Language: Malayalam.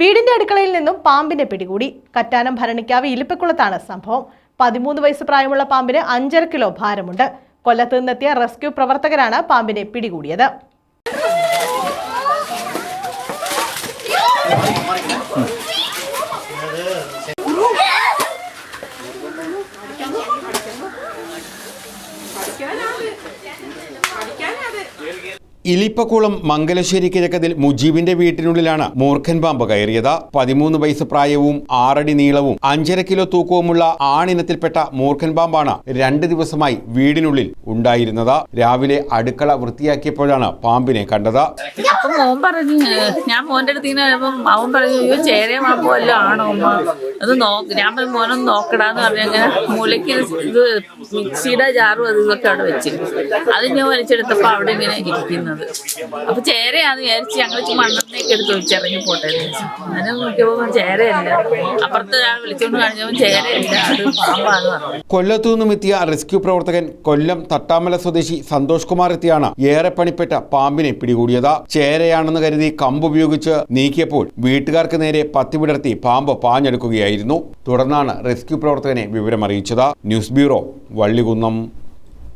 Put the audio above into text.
വീടിന്റെ അടുക്കളയിൽ നിന്നും പാമ്പിനെ പിടികൂടി. കറ്റാനം ഭരണിക്കാവ് ഇലിപ്പക്കുളത്താണ് സംഭവം. പതിമൂന്ന് വയസ്സ് പ്രായമുള്ള പാമ്പിന് അഞ്ചര കിലോ ഭാരമുണ്ട്. കൊല്ലത്ത് നിന്നെത്തിയ റെസ്ക്യൂ പ്രവർത്തകരാണ് പാമ്പിനെ പിടികൂടിയത്. ഇലിപ്പക്കുളം മംഗലശ്ശേരി കിഴക്കതിൽ മുജീബിന്റെ വീട്ടിനുള്ളിലാണ് മൂർഖൻ പാമ്പ് കയറിയത്. പതിമൂന്ന് വയസ്സ് പ്രായവും ആറടി നീളവും അഞ്ചര കിലോ തൂക്കവുമുള്ള ആണിനത്തിൽപ്പെട്ട മൂർഖൻ പാമ്പാണ് രണ്ട് ദിവസമായി വീടിനുള്ളിൽ ഉണ്ടായിരുന്നത്. രാവിലെ അടുക്കള വൃത്തിയാക്കിയപ്പോഴാണ് പാമ്പിനെ കണ്ടത്. മോൻ പറഞ്ഞു ഞാൻ മോന്റെ അടുത്ത് ഇങ്ങനെ അവൻ പറഞ്ഞു അയ്യോ ചേരേ മാമ്പോ വല്ലതും ആണോ അത് ഞാൻ പറഞ്ഞു മോനൊന്ന് നോക്കടാന്ന് പറഞ്ഞു അങ്ങനെ മൂലയ്ക്ക് ഇത് മിക്സിയുടെ ജാറും അത് ഇതൊക്കെ അവിടെ വെച്ചിരുന്നു. അത് ഞാൻ വലിച്ചെടുത്തപ്പോൾ അവിടെ ഇങ്ങനെ ഇരിക്കുന്നത് അപ്പൊ ചേരയാന്ന് വിചാരിച്ച് ഞങ്ങൾ മണ്ണത്തേക്ക് എടുത്ത് വെച്ചിറങ്ങി പോട്ടെ. അങ്ങനെ നോക്കിയപ്പോ ചേരയല്ല. അപ്പുറത്ത് ഞാൻ വിളിച്ചോണ്ട് കാണിച്ചപ്പോ ചേരയല്ല. അത് പറഞ്ഞു. കൊല്ലത്തു നിന്നും എത്തിയ റെസ്ക്യൂ പ്രവർത്തകൻ കൊല്ലം തട്ടാമല സ്വദേശി സന്തോഷ് കുമാർ എത്തിയാണ് ഏറെ പണിപ്പെട്ട പാമ്പിനെ പിടികൂടിയത്. ചേരയാണെന്ന് കരുതി കമ്പ് ഉപയോഗിച്ച് നീക്കിയപ്പോൾ വീട്ടുകാർക്ക് നേരെ പത്തി വിടർത്തി പാമ്പ് പാഞ്ഞെടുക്കുകയായിരുന്നു. തുടർന്നാണ് റെസ്ക്യൂ പ്രവർത്തകനെ വിവരമറിയിച്ചത്. News bureau Vallikunnam.